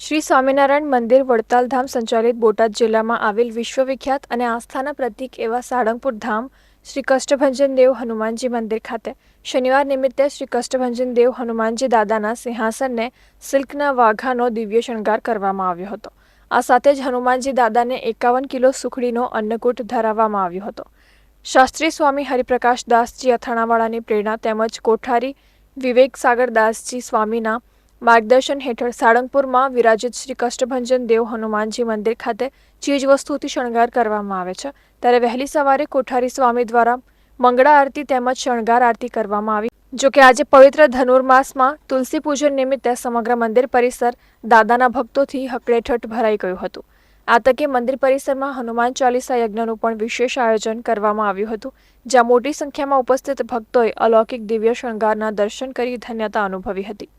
શ્રી સ્વામિનારાયણ મંદિર વડતાલ ધામ સંચાલિત બોટાદ જિલ્લામાં આવેલ વિશ્વવિખ્યાત અને આસ્થાના પ્રતીક એવા સાળંગપુર ધામ શ્રી કષ્ટભંજન દેવ હનુમાનજી મંદિર ખાતે. શનિવાર નિમિત્તે શ્રી કષ્ટભંજન દેવ હનુમાનજી દાદાના સિંહાસનને સિલ્કના વાઘાનો દિવ્ય શણગાર કરવામાં આવ્યો હતો. આ સાથે જ હનુમાનજી દાદાને એકાવન કિલો સુખડીનો અન્નકૂટ ધરાવવામાં આવ્યો હતો. શાસ્ત્રી સ્વામી હરિપ્રકાશ દાસજી અથાણાવાળાની પ્રેરણા તેમજ કોઠારી વિવેક સાગર દાસજી સ્વામીના માર્ગદર્શન હેઠળ સાળંગપુરમાં વિરાજિત શ્રી કષ્ટભંજન દેવ હનુમાનજી મંદિર ખાતે ચીજવસ્તુથી શણગાર કરવામાં આવે છે. ત્યારે વહેલી સવારે કોઠારી સ્વામી દ્વારા મંગળા આરતી તેમજ શણગાર આરતી કરવામાં આવી. જો કે આજે પવિત્ર ધનુર્માસમાં તુલસી પૂજન નિમિત્તે સમગ્ર મંદિર પરિસર દાદાના ભક્તોથી હકડેઠઠ ભરાઈ ગયું હતું. આ તકે મંદિર પરિસરમાં હનુમાન ચાલીસા યજ્ઞનું પણ વિશેષ આયોજન કરવામાં આવ્યું હતું, જ્યાં મોટી સંખ્યામાં ઉપસ્થિત ભક્તોએ અલૌકિક દિવ્ય શણગારના દર્શન કરી ધન્યતા અનુભવી હતી.